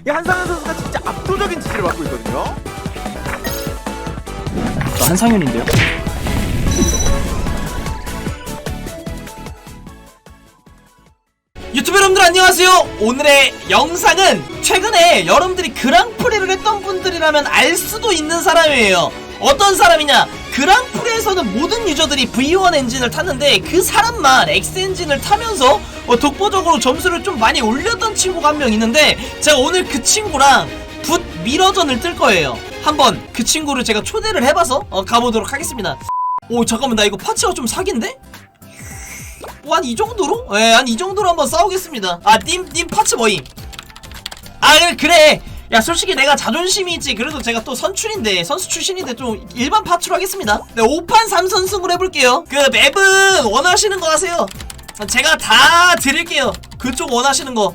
이 한상현 선수가 진짜 압도적인 지지를 받고 있거든요. 저 한상현인데요. 유튜브 여러분들 안녕하세요. 오늘의 영상은 최근에 여러분들이 그랑프리를 했던 분들이라면 알 수도 있는 사람이에요. 어떤 사람이냐? 그랑프리에서는 모든 유저들이 V1 엔진을 탔는데 그 사람만 X 엔진을 타면서 어, 독보적으로 점수를 좀 많이 올렸던 친구가 한 명 있는데 제가 오늘 그 친구랑 붓 미러전을 뜰 거예요. 한번 그 친구를 제가 초대를 해봐서 어, 가보도록 하겠습니다. 오 잠깐만 나 이거 파츠가 좀 사기인데? 뭐한이 정도로? 예, 한 이 정도로 한번 싸우겠습니다. 아, 님, 님 파츠 뭐임? 아, 그래, 그래. 야, 솔직히 내가 자존심이 있지. 그래도 제가 또 선출인데, 선수 출신인데 좀 일반 파츠로 하겠습니다. 네, 5판 3선승으로 해볼게요. 그 맵은 원하시는 거 하세요. 제가 다 드릴게요. 그쪽 원하시는 거.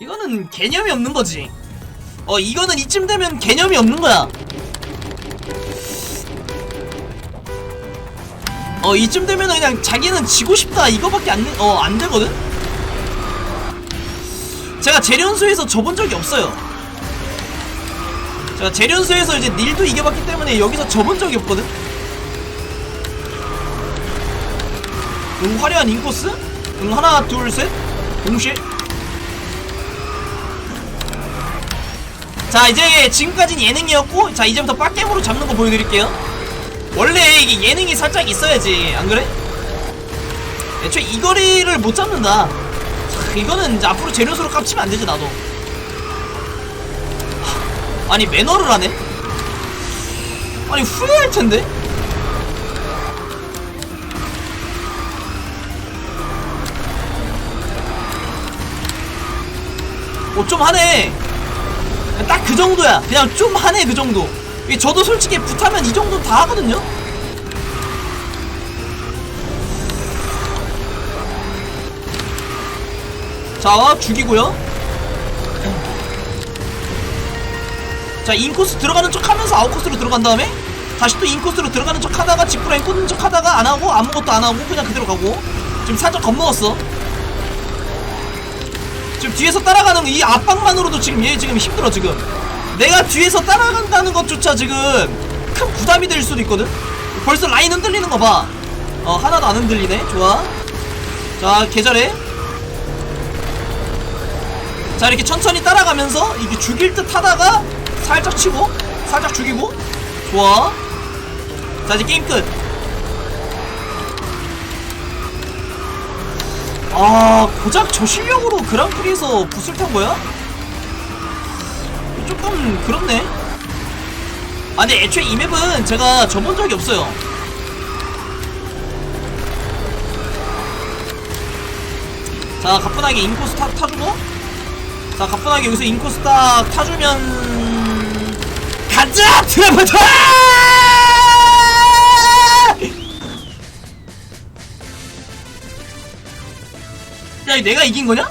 이거는 개념이 없는 거지. 어, 이거는 이쯤 되면 개념이 없는 거야. 어 이쯤 되면 그냥 자기는 지고 싶다 이거밖에 안, 어, 안 되거든? 제가 재련소에서 져본 적이 없어요 제가 재련소에서 이제 닐도 이겨봤기 때문에 여기서 져본 적이 없거든? 응 화려한 인코스? 응 하나 둘셋 동시에 자 이제 지금까진 예능이었고 자 이제부터 빡겜으로 잡는 거 보여드릴게요 원래 이게 예능이 살짝 있어야지 안 그래? 애초에 이 거리를 못 잡는다 차, 이거는 이제 앞으로 재료수로 깝치면 안 되지 나도. 하, 아니 매너를 하네? 아니 후회할 텐데? 어 좀 하네. 딱 그 정도야. 그냥 좀 하네 그 정도. 이 저도 솔직히 붙하면 이 정도 다 하거든요 자 죽이고요. 자 인코스 들어가는 척 하면서 아웃코스로 들어간 다음에 다시 또 인코스로 들어가는 척 하다가 직구라인 꽂는 척 하다가 안 하고 아무것도 안 하고 그냥 그대로 가고. 지금 살짝 겁먹었어. 지금 뒤에서 따라가는 이 압박만으로도 지금 얘 지금 힘들어 지금. 내가 뒤에서 따라간다는 것조차 지금 큰 부담이 될 수도 있거든? 벌써 라인 흔들리는 거봐. 어 하나도 안 흔들리네. 좋아. 자 계절해 자 이렇게 천천히 따라가면서 이게 죽일 듯 하다가 살짝 치고 살짝 죽이고 좋아 자 이제 게임 끝 아, 고작 저 실력으로 그랑프리에서 붓을 탄 거야? 조금 그렇네. 아, 근데 애초에 이 맵은 제가 져본 적이 없어요. 자, 가뿐하게 인코스 타, 타주고. 자, 가뿐하게 여기서 인코스 딱 타주면. 가자! 드래프트! 야, 내가 이긴 거냐?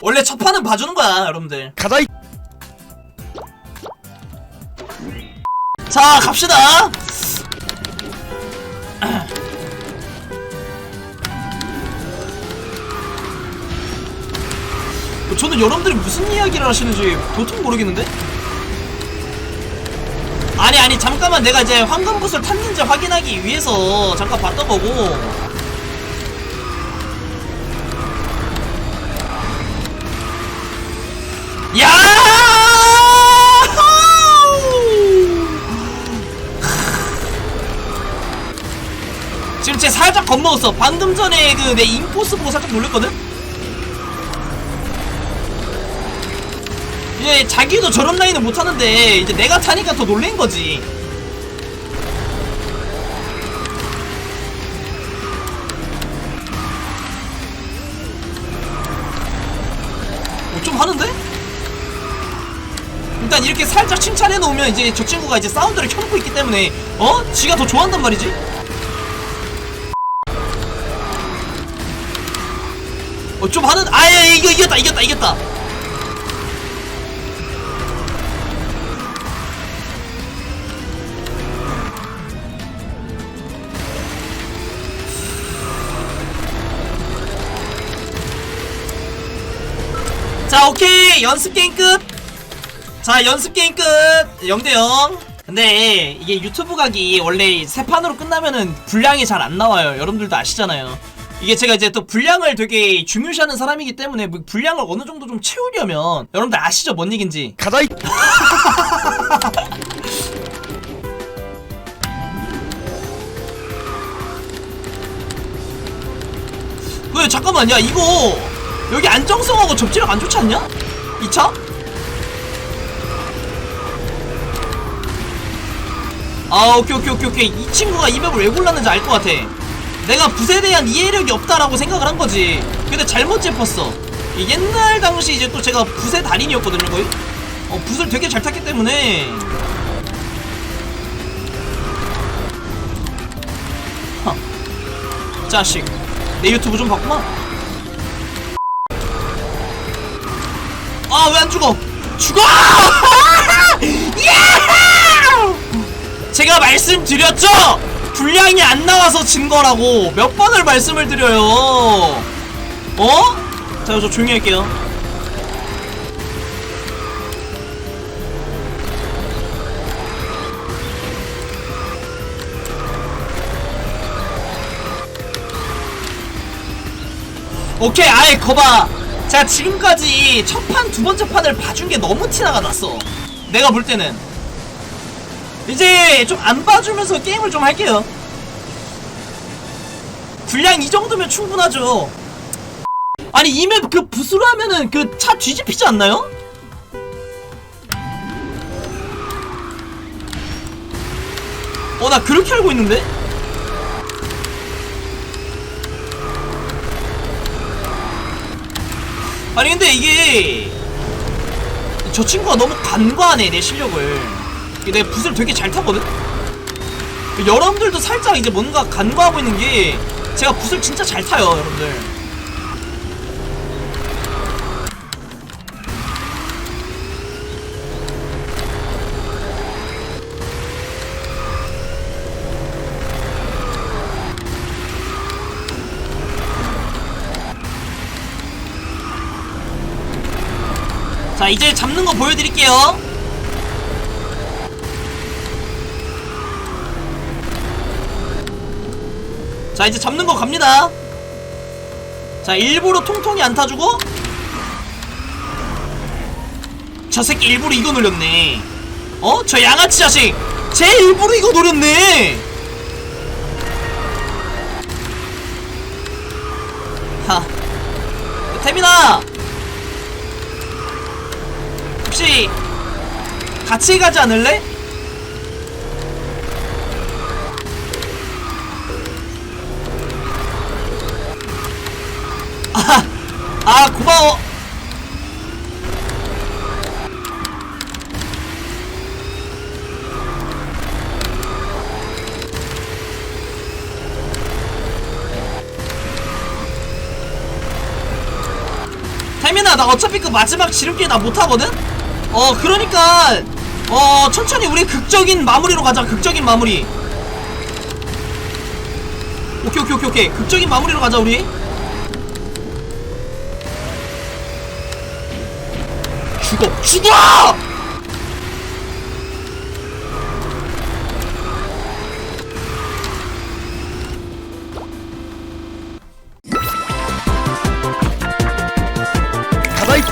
원래 첫 판은 봐주는 거야, 여러분들. 가자 이 자, 갑시다. 저는 여러분들이 무슨 이야기를 하시는지 도통 모르겠는데? 아니 아니 잠깐만 내가 이제 황금붓을 탔는지 확인하기 위해서 잠깐 봤던 거고 야! 지금 쟤 살짝 겁먹었어. 방금 전에 그 내 인코스 보고 살짝 놀랬거든? 이제 자기도 저런 라인을 못 하는데 이제 내가 타니까 더 놀란 거지. 어, 좀 하는데? 일단 이렇게 살짝 칭찬해 놓으면 이제 저 친구가 이제 사운드를 켜놓고 있기 때문에 어? 지가 더 좋아한단 말이지? 어 좀 하는 아예 이거 이겼다 이겼다 이겼다 자 오케이. 연습 게임 끝자 연습 게임 끝. 0대0 근데 이게 유튜브 각이 원래 세 판으로 끝나면은 분량이 잘 안 나와요. 여러분들도 아시잖아요. 이게 제가 이제 또 분량을 되게 중요시하는 사람이기 때문에 뭐 분량을 어느 정도 좀 채우려면 여러분들 아시죠? 뭔 얘긴지. 가자. 이 왜 잠깐만 야 이거 여기 안정성하고 접지력 안 좋지 않냐? 2차? 아 오케이 오케이 오케이 오케이. 이 친구가 이 맵을 왜 골랐는지 알 것 같아. 내가 붓에 대한 이해력이 없다라고 생각을 한 거지. 근데 잘못 짚었어. 이 옛날 당시 이제 또 제가 붓의 달인이었거든요 거의. 어 붓을 되게 잘 탔기 때문에. 하. 자식. 내 유튜브 좀 봤구만 아 왜 안 죽어? 죽어! 예! 제가 말씀드렸죠? 분량이 안 나와서 진 거라고. 몇 번을 말씀을 드려요? 어? 자 저 조용히 할게요. 오케이 아예 거봐 자 지금까지 첫 판 두 번째 판을 봐준 게 너무 티나가 났어 내가 볼 때는 이제 좀 안 봐주면서 게임을 좀 할게요 분량 이 정도면 충분하죠 아니 이 맵그 붓으로 하면은 그 차 뒤집히지 않나요? 어 나 그렇게 알고 있는데? 아니 근데 이게 저 친구가 너무 간과하네 내 실력을 내가 붓을 되게 잘 타거든? 여러분들도 살짝 이제 뭔가 간과하고 있는 게 제가 붓을 진짜 잘 타요 여러분들 자 이제 잡는 거 보여드릴게요. 자 이제 잡는 거 갑니다. 자 일부러 통통이 안 타주고. 저 새끼 일부러 이거 노렸네. 어? 저 양아치 자식! 쟤 일부러 이거 노렸네! 하. 태민아 혹시 같이 가지 않을래? 아, 아 고마워. 태민아 나 어차피 그 마지막 지름길 나 못하거든? 어 그러니까 어 천천히 우리 극적인 마무리로 가자. 극적인 마무리. 오케이 오케이 오케이 오케이. 극적인 마무리로 가자 우리. 죽어. 죽어! 가자 이